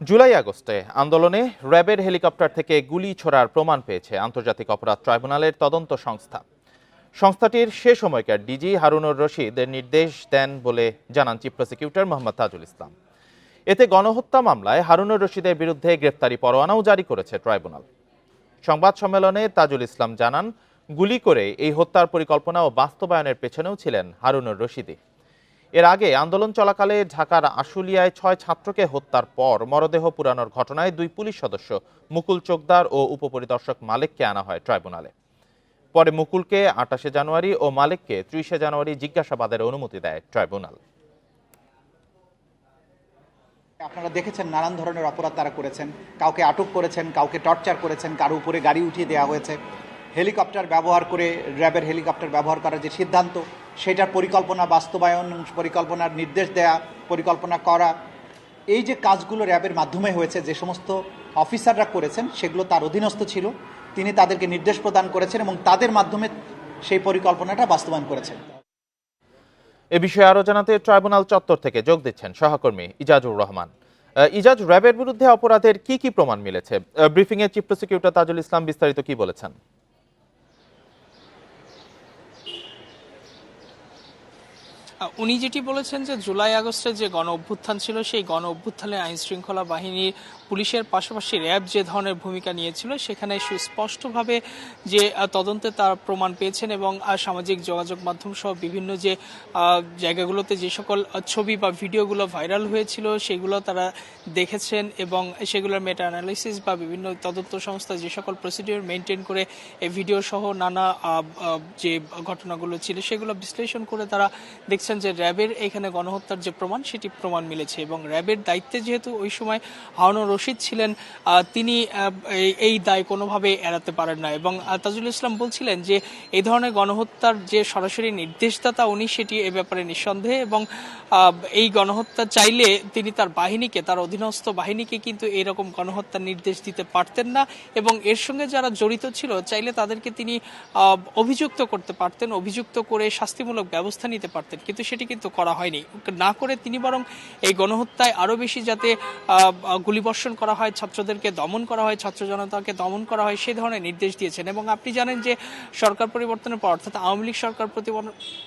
জুলাই আগস্টে আন্দোলনে র্যাবের হেলিকপ্টার থেকে গুলি ছোড়ার প্রমাণ পেয়েছে আন্তর্জাতিক অপরাধ ট্রাইব্যুনালের তদন্ত সংস্থা। সংস্থাটির সে সময়কার ডিজি হারুনুর রশিদ নির্দেশ দেন বলে জানান চিফ প্রসিকিউটর মোহাম্মদ তাজুল ইসলাম। এতে গণহত্যা মামলায় হারুনুর রশিদের বিরুদ্ধে গ্রেপ্তারি পরোয়ানাও জারি করেছে ট্রাইব্যুনাল। সংবাদ সম্মেলনে তাজুল ইসলাম জানান, গুলি করে এই হত্যার পরিকল্পনা ও বাস্তবায়নের পেছনেও ছিলেন হারুনুর রশিদি। এর আগে আন্দোলন চলাকালে ঢাকার আশুলিয়ায় ছয় ছাত্রকে হত্যার পর মরদেহ পুরানোর ঘটনায় দুই পুলিশ সদস্য, মুকুল চোকদার ও উপপরিদর্শক মালিককে আনা হয় ট্রাইব্যুনালে। পরে মুকুলকে আটাশে জানুয়ারি ও মালিককে ত্রিশে জানুয়ারি জিজ্ঞাসাবাদের অনুমতি দেয় ট্রাইব্যুনাল। আপনারা দেখেছেন নানান ধরনের অপরাধ তারা করেছেন। কাউকে আটক করেছেন, কাউকে টর্চার করেছেন, কারও উপরে গাড়ি উঠিয়ে দেওয়া হয়েছে। হেলিকপ্টার ব্যবহার করে, র্যাবের হেলিকপ্টার ব্যবহার করার যে সিদ্ধান্ত সেটার পরিকল্পনা, বাস্তবায়ন পরিকল্পনার নির্দেশ দেয়া, পরিকল্পনা করা, এই যে কাজগুলো র্যাবের মাধ্যমে হয়েছে, যে সমস্ত অফিসাররা করেছেন, সেগুলো তার অধীনস্থ ছিল। তিনি তাদেরকে নির্দেশ প্রদান করেছেন এবং তাদের মাধ্যমে সেই পরিকল্পনাটা বাস্তবায়ন করেছেন। এ বিষয়ে আরও জানাতে ট্রাইব্যুনাল চত্বর থেকে যোগ দিচ্ছেন সহকর্মী ইজাজুর রহমান। ইজাজ, র্যাবের বিরুদ্ধে অপরাধের কি কি প্রমাণ মিলেছে? ব্রিফিং এ চিফ প্রসিকিউটর তাজুল ইসলাম বিস্তারিত কি বলেছেন? উনি যেটি বলেছেন যে জুলাই আগস্টে যে গণ অভ্যুত্থান ছিল, সেই গণ অভ্যুত্থানে আইন শৃঙ্খলা বাহিনীর পুলিশের পাশাপাশি র্যাব যে ধরনের ভূমিকা নিয়েছিল, সেখানে সুস্পষ্টভাবে যে তদন্তে তার প্রমাণ পেয়েছেন এবং সামাজিক যোগাযোগ মাধ্যম সহ বিভিন্ন যে জায়গাগুলোতে যে সকল ছবি বা ভিডিওগুলো ভাইরাল হয়েছিল, সেগুলো তারা দেখেছেন এবং সেগুলোর মেটা অ্যানালিসিস বা বিভিন্ন তদন্ত সংস্থা যে সকল প্রসিডিওর মেনটেন করে এই ভিডিও সহ নানা যে ঘটনাগুলো ছিল, সেগুলো বিশ্লেষণ করে তারা দেখছেন যে র্যাবের এখানে গণহত্যার যে প্রমাণ, সেটি প্রমাণ মিলেছে এবং র্যাবের দায়িত্বে যেহেতু ওই সময় হারুনুর রশিদ ছিলেন তিনি এই- দায় কোনোভাবে এড়াতে পারেন না। এবং তাজুল ইসলাম বলছিলেন যে এই ধরনের গণহত্যার যে সরাসরি নির্দেশদাতা উনি সেটি এ ব্যাপারে নিঃসন্দেহে এবং এই গণহত্যা চাইলে তিনি তার বাহিনীকে তার অধীনস্থ বাহিনীকে কিন্তু এরকম গণহত্যার নির্দেশ দিতে পারতেন না এবং এর সঙ্গে যারা জড়িত ছিল চাইলে তাদেরকে তিনি অভিযুক্ত করতে পারতেন অভিযুক্ত করে শাস্তিমূলক ব্যবস্থা নিতে পারতেন। কিন্তু সেটি কিন্তু করা হয়নি। না করে তিনি বরং এই গণহত্যায় আরও বেশি যাতে আহ, আহ, করা হয় ছাত্রদেরকে দমন করা হয় ছাত্র জনতাকে দমন করা হয় সেই ধরনের নির্দেশ দিয়েছেন। এবং আপনি জানেন যে সরকার পরিবর্তনের পর অর্থাৎ আওয়ামী লীগ সরকার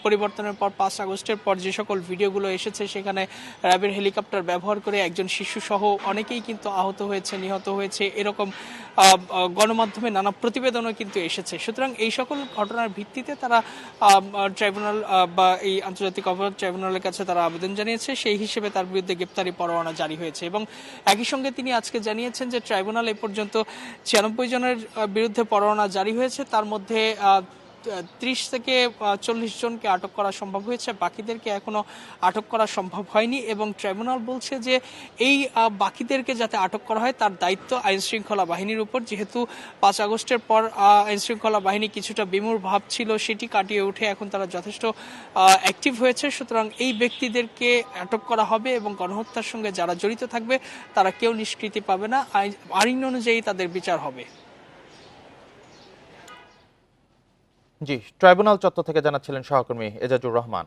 পরিবর্তনের পর পাঁচ আগস্টের পর যে সকল ভিডিওগুলো এসেছে সেখানে র্যাবের হেলিকপ্টার ব্যবহার করে একজন শিশু সহ অনেকেই কিন্তু আহত হয়েছে নিহত হয়েছে। এরকম গণমাধ্যমে নানা প্রতিবেদনও কিন্তু এসেছে। সুতরাং এই সকল ঘটনার ভিত্তিতে তারা ট্রাইব্যুনাল বা এই আন্তর্জাতিক অপরাধ ট্রাইব্যুনালের কাছে তারা আবেদন জানিয়েছে। সেই হিসেবে তার বিরুদ্ধে গ্রেপ্তারি পরোয়ানা জারি হয়েছে। এবং একই সঙ্গে তিনি আজকে জানিয়েছেন যে ট্রাইব্যুনাল এ পর্যন্ত ছিয়ানব্বই জনের বিরুদ্ধে পরোয়ানা জারি হয়েছে। তার মধ্যে ত্রিশ থেকে চল্লিশ জনকে আটক করা সম্ভব হয়েছে, বাকিদেরকে এখনও আটক করা সম্ভব হয়নি এবং ট্রাইব্যুনাল বলছে যে এই বাকিদেরকে যাতে আটক করা হয় তার দায়িত্ব আইন শৃঙ্খলা বাহিনীর উপর। যেহেতু পাঁচ আগস্টের পর আইন শৃঙ্খলা বাহিনী কিছুটা বিমূর ভাব ছিল, সেটি কাটিয়ে উঠে এখন তারা যথেষ্ট অ্যাক্টিভ হয়েছে। সুতরাং এই ব্যক্তিদেরকে আটক করা হবে এবং গণহত্যার সঙ্গে যারা জড়িত থাকবে, তারা কেউ নিষ্কৃতি পাবে না। আইন অনুযায়ী তাদের বিচার হবে। জি ট্রাইব্যুনাল চত্বর থেকে জানাচ্ছিলেন সহকর্মী এজাজুর রহমান।